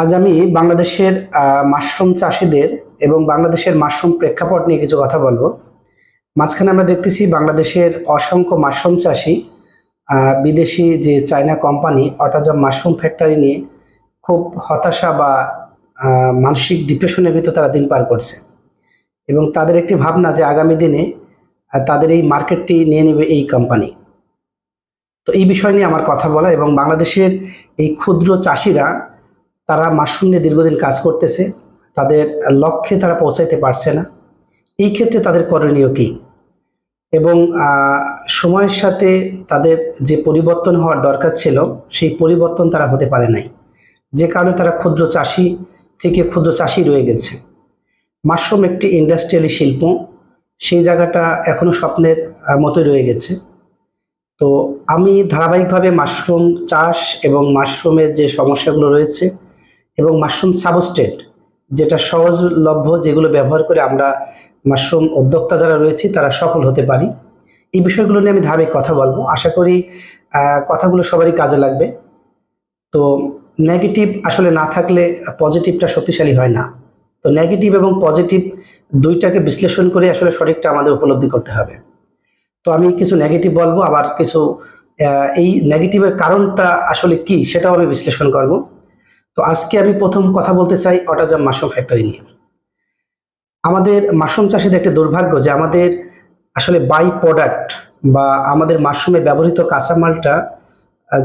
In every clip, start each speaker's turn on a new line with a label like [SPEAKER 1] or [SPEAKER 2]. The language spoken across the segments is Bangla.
[SPEAKER 1] আজ আমি বাংলাদেশের মাশরুম চাষিদের এবং বাংলাদেশের মাশরুম প্রেক্ষাপট নিয়ে কিছু কথা বলব। মাঝখানে আমরা দেখতেছি বাংলাদেশের অসংখ্য মাশরুম চাষি বিদেশি যে চায়না কোম্পানি অটাজম মাশরুম ফ্যাক্টরি নিয়ে খুব হতাশা বা মানসিক ডিপ্রেশনের ভিতর তারা দিন পার করছে। এবং তাদের একটি ভাবনা যে আগামী দিনে তাদের এই মার্কেটটি নিয়ে নেবে এই কোম্পানি। তো এই বিষয় নিয়ে আমার কথা বলা এবং বাংলাদেশের এই ক্ষুদ্র চাষিরা তারা মাশরুম নিয়ে দীর্ঘদিন কাজ করতেছে, তাদের লক্ষ্যে তারা পৌঁছাইতে পারছে না। এই ক্ষেত্রে তাদের করণীয় কী? এবং সময়ের সাথে তাদের যে পরিবর্তন হওয়ার দরকার ছিল, সেই পরিবর্তন তারা হতে পারে নাই। যে কারণে তারা ক্ষুদ্র চাষি থেকে ক্ষুদ্র চাষি রয়ে গেছে। মাশরুম একটি ইন্ডাস্ট্রিয়ালি শিল্প, সেই জায়গাটা এখনও স্বপ্নের মতোই রয়ে গেছে। তো আমি ধারাবাহিকভাবে মাশরুম চাষ এবং মাশরুমের যে সমস্যাগুলো রয়েছে এবং মাশরুম সাবস্টেট যেটা সহজলভ্য, যেগুলো ব্যবহার করে আমরা মাশরুম উদ্যোক্তা যারা রয়েছি, তারা সফল হতে পারি। এই বিষয়গুলো নিয়ে আমি ধারাবাহিক কথা বলব। আশা করি কথাগুলো সবারই কাজে লাগবে। তো নেগেটিভ আসলে না থাকলে পজিটিভটা শক্তিশালী হয় না। তো নেগেটিভ এবং পজিটিভ দুইটাকে বিশ্লেষণ করে আসলে সঠিকটা আমাদের উপলব্ধি করতে হবে। তো আমি কিছু নেগেটিভ বলব, আবার কিছু এই নেগেটিভের কারণটা আসলে কি, সেটাও আমি বিশ্লেষণ করব। তো আজকে আমি প্রথম কথা বলতে চাই অটাজাম মাশরুম ফ্যাক্টরি নিয়ে। আমাদের মাশরুম চাষিদের একটা দুর্ভাগ্য যে আমাদের আসলে বাই প্রোডাক্ট বা আমাদের মাশরুমে ব্যবহৃত কাঁচামালটা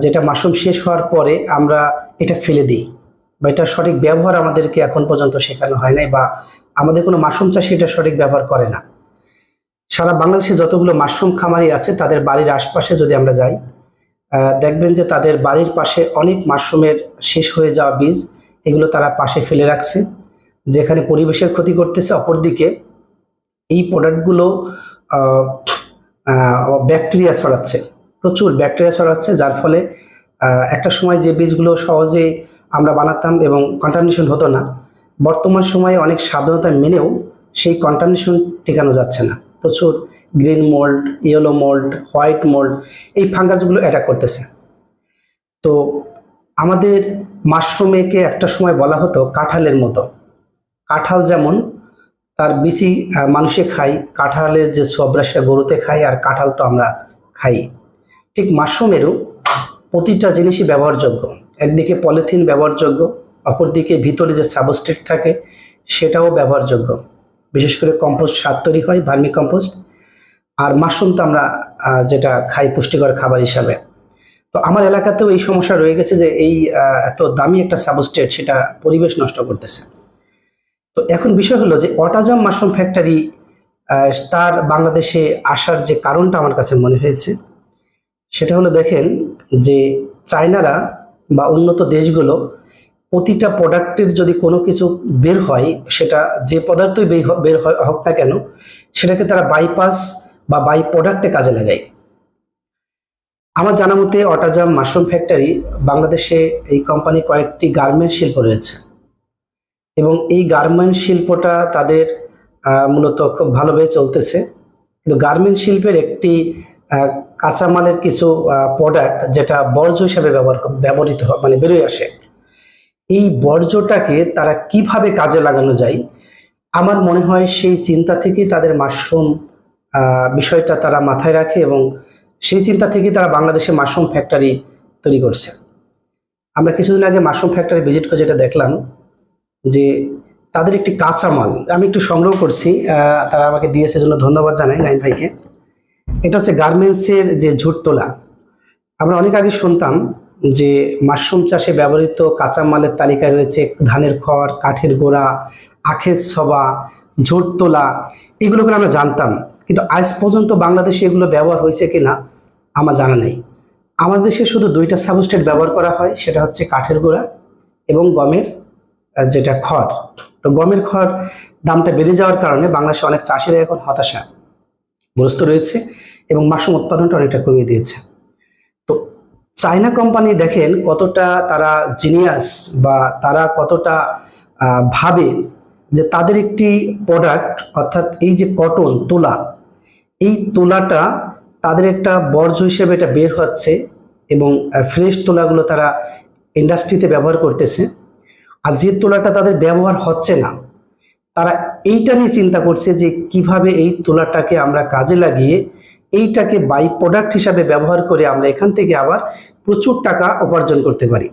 [SPEAKER 1] যেটা মাশরুম শেষ হওয়ার পরে আমরা এটা ফেলে দিই বা এটা সঠিক ব্যবহার আমাদেরকে এখন পর্যন্ত শেখানো হয় নাই বা আমাদের কোনো মাশরুম চাষি এটা সঠিক ব্যবহার করে না। সারা বাংলাদেশে যতগুলো মাশরুম খামারি আছে, তাদের বাড়ির আশপাশে যদি আমরা যাই দেখবেন যে তাদের বাড়ির পাশে অনেক মাশরুমের শেষ হয়ে যাওয়া বীজ, এগুলো তারা পাশে ফেলে রাখছে। যেখানে পরিবেশের ক্ষতি করতেছে, অপরদিকে এই প্রোডাক্টগুলো ব্যাকটেরিয়া ছড়াচ্ছে। প্রচুর ব্যাকটেরিয়া ছড়াচ্ছে, যার ফলে একটা সময় যে বীজগুলো সহজে আমরা বানাতাম এবং কন্টামিনেশন হতো না, বর্তমান সময়ে অনেক সাবধানতা মেনেও সেই কন্টামিনেশন টিকানো যাচ্ছে না। প্রচুর green mould yellow mould white mould এই ফাঙ্গাসগুলো অ্যাটাক করতেছে। তো আমাদের মাশরুমেকে একটা সময় বলা হতো কাঁঠালের মতো। কাঁঠাল যেমন তার আহ, মানুষে খাই কাঁঠালের যে সবরা সেটা গরুতে খাই আর কাঁঠাল তো আমরা খাই। ঠিক মাশরুমেরও প্রতিটা জিনিসই ব্যবহারযোগ্য। একদিকে পলিথিন ব্যবহারযোগ্য অপরদিকে ভিতরে যে সাবস্ট্রেট থাকে সেটাও ব্যবহারযোগ্য। বিশেষ করে কম্পোস্ট সার তৈরি হয় ভার্মি কম্পোস্ট আর মাশরুম তো আমরা যেটা খাই পুষ্টিকর খাবার হিসাবে। তো আমার এলাকাতেও এই সমস্যা রয়ে গেছে যে এই এত দামি একটা সাবস্ট্রেট সেটা পরিবেশ নষ্ট করতেছে। তো এখন বিষয় হলো যে অটাজাম মাশরুম ফ্যাক্টরি তার বাংলাদেশে আসার যে কারণটা আমার কাছে মনে হয়েছে, সেটা হলো দেখেন যে চায়নারা বা উন্নত দেশগুলো প্রতিটা প্রোডাক্টের যদি কোনো কিছু বের হয়, সেটা যে পদার্থই বের হয়, হোক না কেন, সেটাকে তারা বাইপাস বা বাই প্রোডাক্টে কাজে লাগায় আমার জানা মতে অটাজাম মাশরুম ফ্যাক্টরি বাংলাদেশে এই কোম্পানি কয়েকটি গার্মেন্ট শিল্প রয়েছে। এবং এই গার্মেন্ট শিল্পটা তাদের মূলত খুব ভালোভাবে চলতেছে। কিন্তু গার্মেন্ট শিল্পের একটি কাঁচামালের কিছু প্রোডাক্ট যেটা বর্জ্য হিসাবে ব্যবহার ব্যবহৃত হয় মানে বেরোয় আসে। এই বর্জ্যটাকে তারা কীভাবে কাজে লাগানো যায়? আমার মনে হয় সেই চিন্তা থেকেই তাদের মাশরুম বিষয়টা তারা মাথায় রাখে এবং সেই চিন্তা থেকেই তারা বাংলাদেশে মাশরুম ফ্যাক্টরি তৈরি করছে। আমরা কিছুদিন আগে মাশরুম ফ্যাক্টরি ভিজিট করে যেটা দেখলাম যে তাদের একটি কাঁচামাল আমি একটু সংগ্রহ করছি তারা আমাকে দিয়েছে জন্য ধন্যবাদ জানাই নাইন ভাইকে। এটা হচ্ছে গার্মেন্টসের যে ঝুট তোলা। আমরা অনেক আগে শুনতাম যে মাশরুম চাষে ব্যবহৃত কাঁচামালের তালিকায় রয়েছে ধানের খড়, কাঠের গোড়া, আখের সবা, ঝুট তোলা, এগুলো আমরা জানতাম। কিন্তু আজ পর্যন্ত বাংলাদেশে এগুলো ব্যবহার হয়েছে কিনা, আমার জানা নেই। আমাদের দেশে শুধু দুইটা সাবস্টেট ব্যবহার করা হয়, সেটা হচ্ছে কাঠের গোড়া এবং গমের যেটা খড়। তো গমের খড় দামটা বেড়ে যাওয়ার কারণে বাংলাদেশে অনেক চাষিরা এখন হতাশা গ্রস্ত রয়েছে এবং মাশরুম উৎপাদনটা অনেকটা কমিয়ে দিয়েছে। তো চায়না কোম্পানি দেখেন কতটা তারা জিনিয়াস বা তারা কতটা ভাবে যে তাদের একটি প্রোডাক্ট অর্থাৎ এই যে কটন তুলা এই তুলাটা তাদের একটা বর্জ্য হিসেবে এটা বের হচ্ছে এবং ফ্রেশ তুলাগুলো তারা ইন্ডাস্ট্রিতে ব্যবহার করতেছে। আর যে তুলাটা তাদের ব্যবহার হচ্ছে না, তারা এইটা নিয়ে চিন্তা করছে যে কীভাবে এই তুলাটাকে আমরা কাজে লাগিয়ে এইটাকে বাই প্রোডাক্ট হিসাবে ব্যবহার করে আমরা এখান থেকে আবার প্রচুর টাকা উপার্জন করতে পারি।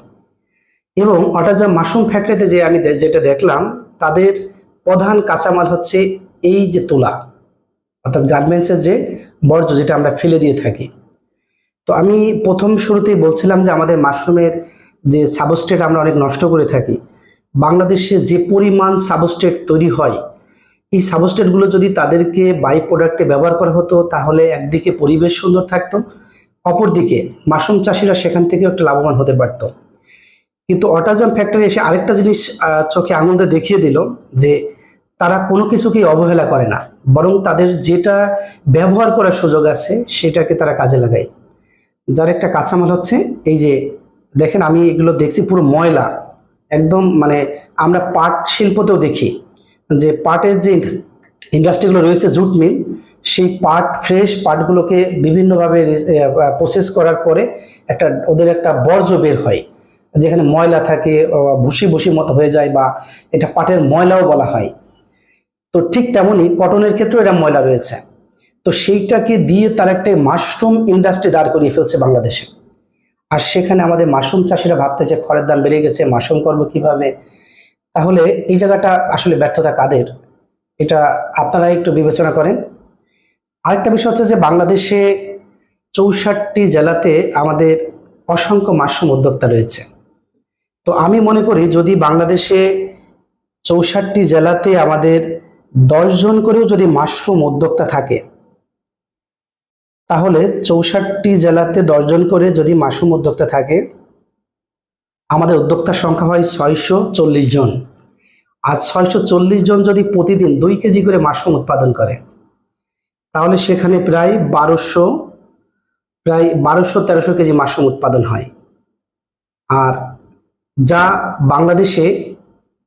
[SPEAKER 1] এবং অটাজা মাশরুম ফ্যাক্টরিতে যে আমি যেটা দেখলাম, তাদের প্রধান কাঁচামাল হচ্ছে এই যে তুলা। অর্থাৎ গার্মেন্টসের যে বর্জ্য যেটা আমরা ফেলে দিয়ে থাকি। তো আমি প্রথম শুরুতেই বলছিলাম যে আমাদের মাশরুমের যে সাবস্টেট আমরা অনেক নষ্ট করে থাকি, বাংলাদেশে যে পরিমাণ সাবস্টেট তৈরি হয়, এই সাবস্টেটগুলো যদি তাদেরকে বাই প্রোডাক্টে ব্যবহার করা হতো, তাহলে একদিকে পরিবেশ সুন্দর থাকতো, অপরদিকে মাশরুম চাষিরা সেখান থেকেও একটা লাভবান হতে পারতো। কিন্তু অটাজাম ফ্যাক্টরি এসে আরেকটা জিনিস চোখে আনন্দে দেখিয়ে দিল যে তারা কোনো কিছুকেই অবহেলা করে না, বরং তাদের যেটা ব্যবহার করার সুযোগ আছে সেটাকে তারা কাজে লাগায়। যার একটা কাঁচামাল হচ্ছে, এই যে দেখেন আমি এগুলো দেখছি পুরো ময়লা, একদম মানে আমরা পাট শিল্পতেও দেখি যে পাটের যে ইন্ডাস্ট্রিগুলো রয়েছে জুট মিল, সেই পাট, ফ্রেশ পাটগুলোকে বিভিন্নভাবে প্রসেস করার পরে একটা, ওদের একটা বর্জ্য বের হয়, যেখানে ময়লা থাকে ভুসি ভুসি মতো হয়ে যায় বা এটা পাটের ময়লাও বলা হয়। তো ঠিক তেমনই কটনের ক্ষেত্রেও এটা ময়লা রয়েছে। তো সেইটাকে দিয়ে তার একটা মাশরুম ইন্ডাস্ট্রি দাঁড় করিয়ে ফেলছে বাংলাদেশে। আর সেখানে আমাদের মাশরুম চাষিরা ভাবতেছে, খড়ের দাম বেড়ে গেছে মাশরুম করব কীভাবে? তাহলে এই জায়গাটা আসলে ব্যর্থতা কাদের? এটা আপনারা একটু বিবেচনা করেন। আরেকটা বিষয় হচ্ছে যে বাংলাদেশে চৌষট্টি জেলাতে আমাদের অসংখ্য মাশরুম উদ্যোক্তা রয়েছে। তো আমি মনে করি যদি বাংলাদেশে চৌষট্টি জেলাতে আমাদের দশজন করেও যদি মাশরুম উদ্যোক্তা থাকে, তাহলে চৌষট্টি জেলাতে দশজন করে যদি মাশরুম উদ্যোক্তা থাকে, আমাদের উদ্যোক্তার সংখ্যা হয় ছয়শো চল্লিশ জন। আর ছয়শো চল্লিশ জন যদি প্রতিদিন দুই কেজি করে মাশরুম উৎপাদন করে, তাহলে সেখানে প্রায় বারোশো প্রায় বারোশো তেরোশো কেজি মাশরুম উৎপাদন হয়। আর যা বাংলাদেশে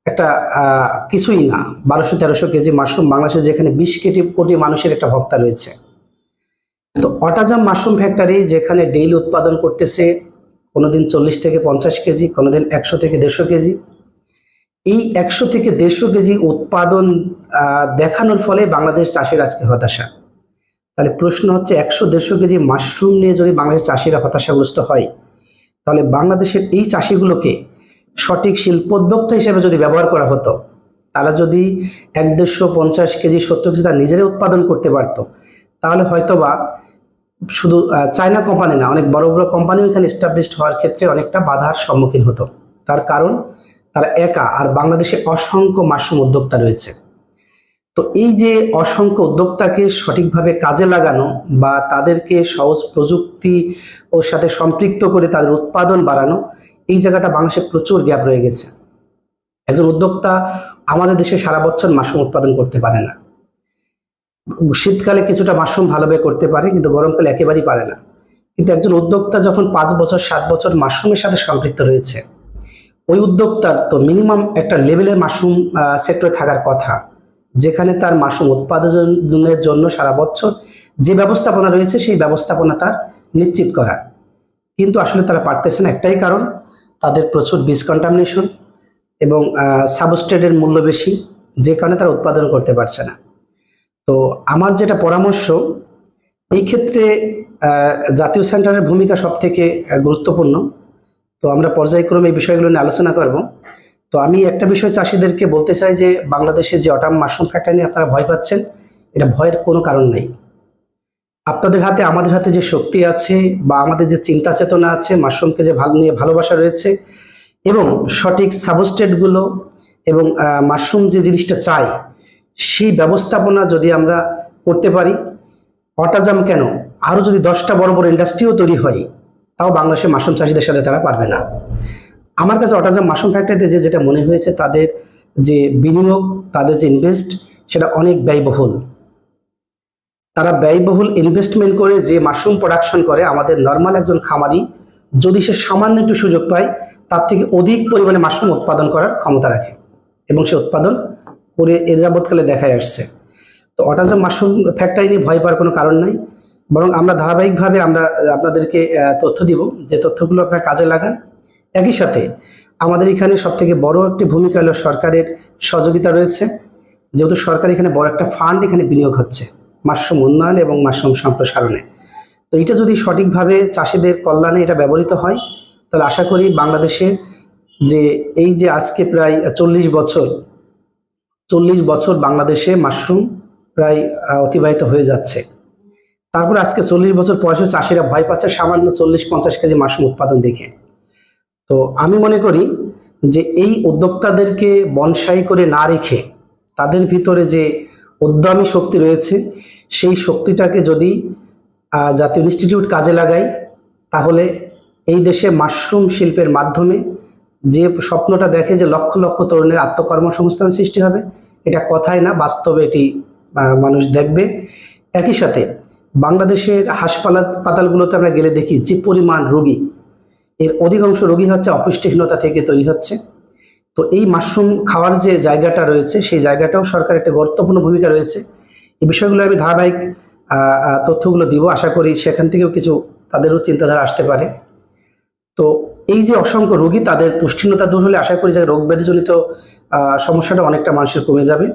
[SPEAKER 1] একটা কিছুই না। বারোশো তেরোশো কেজি মাশরুম বাংলাদেশে যেখানে বিশ কোটি কোটি মানুষের একটা ভক্তা রয়েছে। তো অটাজাম মাশরুম ফ্যাক্টরি যেখানে ডেইলি উৎপাদন করতেছে কোনোদিন চল্লিশ থেকে পঞ্চাশ কেজি, কোনোদিন একশো থেকে দেড়শো কেজি। এই একশো থেকে দেড়শো কেজি উৎপাদন দেখানোর ফলে বাংলাদেশ চাষির আজকে হতাশা। তাহলে প্রশ্ন হচ্ছে, একশো দেড়শো কেজি মাশরুম নিয়ে যদি বাংলাদেশের চাষিরা হতাশাগ্রস্ত হয়, তাহলে বাংলাদেশের এই চাষিগুলোকে সঠিক শিল্পোদ্যোক্তা হিসেবে যদি ব্যবহার করা হতো, তারা যদি এক দেড়শো পঞ্চাশ কেজি সত্তর কেজি তারা নিজেরাই উৎপাদন করতে পারতো, তাহলে হয়তোবা শুধু চায়না কোম্পানি না, অনেক বড় বড় কোম্পানিও এখানে এস্টাবলিশড হওয়ার ক্ষেত্রে অনেকটা বাধার সম্মুখীন হতো। তার কারণ, তারা একা আর বাংলাদেশে অসংখ্য মাশরুম উদ্যোক্তা রয়েছে। তো এই যে অসংখ্য উদ্যোক্তাকে সঠিকভাবে কাজে লাগানো বা তাদেরকে সহজ প্রযুক্তি ওর সাথে সম্পৃক্ত করে তাদের উৎপাদন বাড়ানো এই জায়গাটা বাংলাদেশে প্রচুর গ্যাপ রয়ে গেছে। একজন উদ্যোক্তা আমাদের দেশে সারা বছর মাশরুম উৎপাদন করতে পারে না। শীতকালে কিছুটা মাশরুম ভালোভাবে করতে পারে, কিন্তু গরমকালে একেবারেই পারে না। কিন্তু একজন উদ্যোক্তা যখন পাঁচ বছর, সাত বছর মাশরুমের সাথে সম্পৃক্ত রয়েছে, ওই উদ্যোক্তার তো মিনিমাম একটা লেভেলের মাশরুম সেক্টরে থাকার কথা। যেখানে তার মাশরুম উৎপাদনের জন্য সারা বছর যে ব্যবস্থাপনা রয়েছে, সেই ব্যবস্থাপনা তার নিশ্চিত করা। কিন্তু আসলে তারা পারতেছে না, একটাই কারণ তাদের প্রচুর বীজ কন্টামিনেশন এবং সাবস্টেটের মূল্য বেশি, যে কারণে তারা উৎপাদন করতে পারছে না। তো আমার যেটা পরামর্শ, এই ক্ষেত্রে জাতীয় সেন্টারের ভূমিকা সব থেকে গুরুত্বপূর্ণ। তো আমরা পর্যায়ক্রমে এই বিষয়গুলো নিয়ে আলোচনা করব। তো আমি একটা বিষয় চাষিদেরকে বলতে চাই যে, বাংলাদেশে যে অটাম মাশরুম ফ্যাক্টরি নিয়ে আপনারা ভয় পাচ্ছেন, এটা ভয়ের কোনো কারণ নেই। আপনাদের হাতে, আমাদের হাতে যে শক্তি আছে বা আমাদের যে চিন্তা চেতনা আছে, মাশরুমকে যে ভালো নিয়ে ভালোবাসা রয়েছে এবং সঠিক সাবস্টেটগুলো এবং মাশরুম যে জিনিসটা চাই, সেই ব্যবস্থাপনা যদি আমরা করতে পারি, অটাজাম কেন? আরও যদি দশটা বড় বড় ইন্ডাস্ট্রিও তৈরি হয়, তাও বাংলাদেশের মাশরুম চাষিদের সাথে তারা পারবে না। আমার কাছে অটাজাম মাশরুম ফ্যাক্টরিতে যে, যেটা মনে হয়েছে, তাদের যে বিনিয়োগ, তাদের যে ইনভেস্ট সেটা অনেক ব্যয়বহুল। তারা ব্যয়বহুল ইনভেস্টমেন্ট করে যে মাশরুম প্রোডাকশন করে, আমাদের নর্মাল একজন খামারি যদি সে সামান্য একটু সুযোগ পায়, তার থেকে অধিক পরিমাণে মাশরুম উৎপাদন করার ক্ষমতা রাখে এবং সে উৎপাদন করে এ যাবৎকালে দেখায় আসছে। তো অটাজাম মাশরুম ফ্যাক্টরি নিয়ে ভয় পাওয়ার কোনো কারণ নাই। বরং আমরা ধারাবাহিকভাবে আমরা আপনাদেরকে তথ্য দিব, যে তথ্যগুলো আপনারা কাজে লাগান। একই সাথে আমাদের এখানে সবথেকে বড় একটি ভূমিকা হলো সরকারের সহযোগিতা রয়েছে। যেহেতু সরকার এখানে বড় একটা ফান্ড এখানে বিনিয়োগ হচ্ছে। মাশরুম উন্নয়ন এবং মাশরুম সম্প্রসারণে। তো এটা যদি সঠিকভাবে চাষিদের কল্যাণে এটা ব্যবহৃত হয়, তাহলে আশা করি বাংলাদেশে যে এই যে আজকে প্রায় চল্লিশ বছর চল্লিশ বছর বাংলাদেশে মাশরুম প্রায় অতিবাহিত হয়ে যাচ্ছে। তারপর আজকে চল্লিশ বছর বয়সে চাষিরা ভয় পাচ্ছে সামান্য চল্লিশ পঞ্চাশ কেজি মাশরুম উৎপাদন দেখে। তো আমি মনে করি যে এই উদ্যোক্তাদেরকে বনসাই করে না রেখে তাদের ভিতরে যে উদ্যমী শক্তি রয়েছে সেই শক্তিটাকে যদি জাতীয় ইনস্টিটিউট কাজে লাগায় তাহলে এই দেশে মাশরুম শিল্পের মাধ্যমে যে স্বপ্নটা দেখে যে লক্ষ লক্ষ তরুণের আত্মকর্মসংস্থান সৃষ্টি হবে, এটা কথায় না, বাস্তবে এটি মানুষ দেখবে। একই সাথে বাংলাদেশের হাসপাতাল পাতালগুলোতে আমরা গেলে দেখি যে পরিমাণ রোগী, এর অধিকাংশ রোগী হচ্ছে অপুষ্টিহীনতা থেকে তৈরি হচ্ছে। তো এই মাশরুম খাওয়ার যে জায়গাটা রয়েছে, সেই জায়গাটাও সরকার একটা গুরুত্বপূর্ণ ভূমিকা রয়েছে। এই বিষয়গুলো আমি ধারাবাহিক তথ্যগুলো দিব। আশা করি সেখান থেকেও কিছু তাদেরও চিন্তাধারা আসতে পারে। তো এই যে অসংখ্য রোগী তাদের পুষ্টিহীনতা দূর হলে আশা করি যে রোগ ব্যাধিজনিত সমস্যাটা অনেকটা মানুষের কমে যাবে।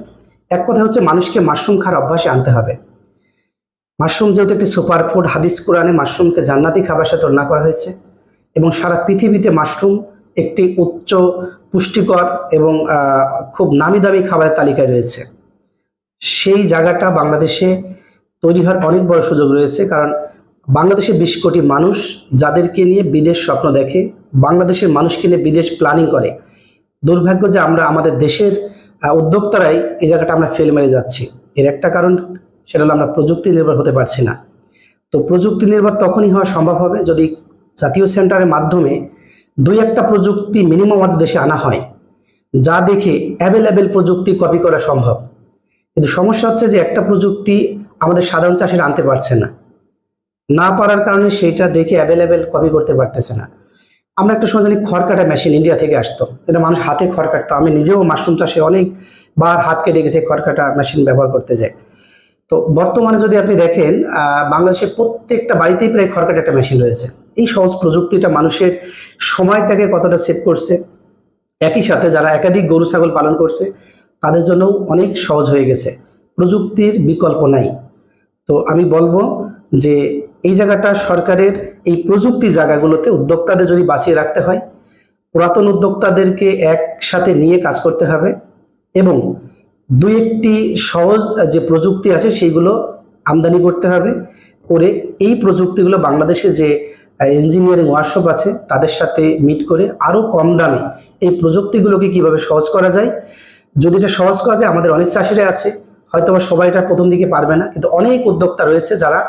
[SPEAKER 1] এক কথা হচ্ছে মানুষকে মাশরুম খাওয়ার অভ্যাসে আনতে হবে। মাশরুম যেহেতু একটি সুপার ফুড হাদিস কোরআনে মাশরুমকে জান্নাতি খাবার সাথে তুলনা করা হয়েছে এবং সারা পৃথিবীতে মাশরুম একটি উচ্চ পুষ্টিকর এবং খুব নামি দামি খাবারের তালিকায় রয়েছে। সেই জায়গাটা বাংলাদেশে তৈরি হওয়ার অনেক বড় সুযোগ রয়েছে, কারণ বাংলাদেশে বিশ কোটি মানুষ যাদেরকে নিয়ে বিদেশ স্বপ্ন দেখে, বাংলাদেশের মানুষকে নিয়ে বিদেশ প্ল্যানিং করে। দুর্ভাগ্য যে আমরা আমাদের দেশের উদ্যোক্তারাই এই জায়গাটা আমরা ফেল মেরে যাচ্ছি। এর একটা কারণ, সেটা হলো আমরা প্রযুক্তি নির্ভর হতে পারছি না। তো প্রযুক্তি নির্ভর তখনই হওয়া সম্ভব হবে যদি জাতীয় সেন্টারের মাধ্যমে দুই একটা প্রযুক্তি মিনিমাম আমাদের দেশে আনা হয়, যা দেখে অ্যাভেলেবেল প্রযুক্তি কপি করা সম্ভব। কিন্তু সমস্যা হচ্ছে যে একটা প্রযুক্তি আমাদের সাধারণ চাষিরা আনতে পারছে না। না পারার কারণে সেইটা দেখে অ্যাভেলেবেল কপি করতে পারতেছে না। আমরা একটা সময় জানি খড় কাটা মেশিন ইন্ডিয়া থেকে আসতো। এটা মানুষ হাতে খড় কাটতো। আমি নিজেও মাশরুম চাষে অনেকবার হাত কেটে গেছে খড় কাটা মেশিন ব্যবহার করতে যাই তো বর্তমানে যদি আপনি দেখেন বাংলাদেশের প্রত্যেকটা বাড়িতেই প্রায় খড় কাটা একটা মেশিন রয়েছে। এই সহজ প্রযুক্তিটা মানুষের সময়টাকে কতটা সেভ করছে? একই সাথে যারা একাধিক গরু, ছাগল পালন করছে তাদের জন্যও অনেক সহজ হয়ে গেছে। প্রযুক্তির বিকল্প নাই। তো আমি বলব যে এই জায়গাটা সরকারের এই প্রযুক্তি জায়গাগুলোতে উদ্যোক্তাদের যদি বাঁচিয়ে রাখতে হয়, পুরাতন উদ্যোক্তাদেরকে একসাথে নিয়ে কাজ করতে হবে এবং দু একটি সহজ যে প্রযুক্তি আছে সেইগুলো আমদানি করতে হবে করে এই প্রযুক্তিগুলো বাংলাদেশে যে ইঞ্জিনিয়ারিং ওয়ার্কশপ আছে তাদের সাথে মিট করে আরও কম দামে এই প্রযুক্তিগুলোকে কীভাবে সহজ করা যায় যদি এটা সহজ করা যায়, আমাদের অনেক চাষিরা আছে হয়তো বা সবাই এটা প্রথম দিকে পারবে না, কিন্তু অনেক উদ্যোক্তা রয়েছে যারা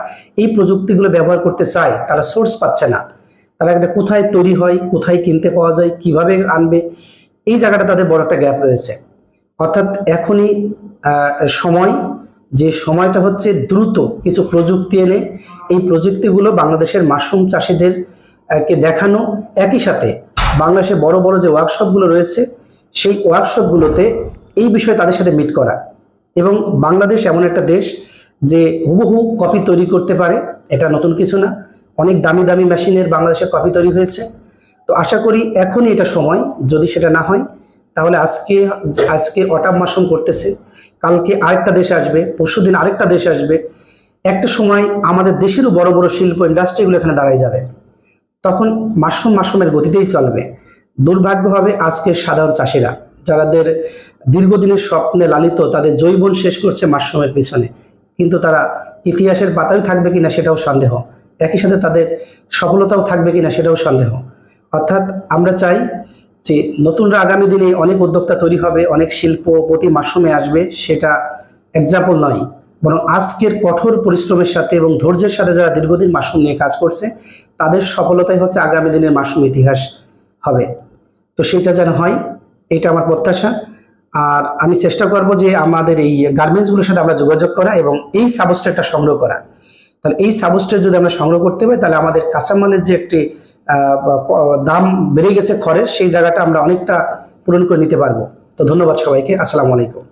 [SPEAKER 1] এই প্রযুক্তিগুলো ব্যবহার করতে চায়, তারা সোর্স পাচ্ছে না। তারা এটা কোথায় তৈরি হয়, কোথায় কিনতে পাওয়া যায়, কীভাবে আনবে, এই জায়গাটা তাদের বড় একটা গ্যাপ রয়েছে। অর্থাৎ এখনই সময়, যে সময়টা হচ্ছে দ্রুত কিছু প্রযুক্তি এনে এই প্রযুক্তিগুলো বাংলাদেশের মাশরুম চাষিদের কে দেখানো। একই সাথে বাংলাদেশে বড় বড় যে ওয়ার্কশপগুলো রয়েছে, সেই ওয়ার্কশপগুলোতে এই বিষয়ে তাদের সাথে মিট করা। এবং বাংলাদেশ এমন একটা দেশ যে হুবহু কপি তৈরি করতে পারে, এটা নতুন কিছু না। অনেক দামি দামি মেশিনের বাংলাদেশে কপি তৈরি হয়েছে। তো আশা করি এখনই এটা সময়, যদি সেটা না হয়, তাহলে আজকে আজকে অটাম মাশরুম করতেছে। কালকে আরেকটা দেশ আসবে পরশুদিন আরেকটা দেশ আসবে। একটা সময় আমাদের দেশেরও বড় বড় শিল্প ইন্ডাস্ট্রিগুলো এখানে দাঁড়ায় যাবে। তখন মাশরুম মাশরুমের গতিতেই চলবে। দুর্ভাগ্য হবে আজকের সাধারণ চাষিরা। যাদের দীর্ঘদিনের স্বপ্নে লালিত, তাদের জৈবন শেষ করছে মাশরুমের পিছনে। কিন্তু তারা ইতিহাসের পাতায় থাকবে কিনা সেটাও সন্দেহ। একই সাথে তাদের সফলতাও থাকবে কিনা সেটাও সন্দেহ। অর্থাৎ আমরা চাই যে নতুনরা আগামী দিনে অনেক উদ্যোক্তা তৈরি হবে, অনেক শিল্প প্রতি মাশরুমে আসবে, সেটা এক্সাম্পল নয়। বরং আজকের কঠোর পরিশ্রমের সাথে এবং ধৈর্যের সাথে যারা দীর্ঘদিন মাশরুম নিয়ে কাজ করছে, তাদের সফলতাই হচ্ছে আগামী দিনের মাশরুম ইতিহাস হবে। তো সেটা যেন হয় এটা আমার প্রত্যাশা। আর আমি চেষ্টা করব যে আমাদের এই গার্মেন্টসগুলোর সাথে আমরা যোগাযোগ করা এবং এই সাবস্ট্রেটটা সংগ্রহ করা। তাহলে এই সাবস্ট্রেট যদি আমরা সংগ্রহ করতে পারি, তাহলে আমাদের কাঁচামালের যে একটি দাম বেড়ে গেছে খড়ের, সেই জায়গাটা আমরা অনেকটা পূরণ করে নিতে পারব। তো ধন্যবাদ সবাইকে। আসসালামু আলাইকুম।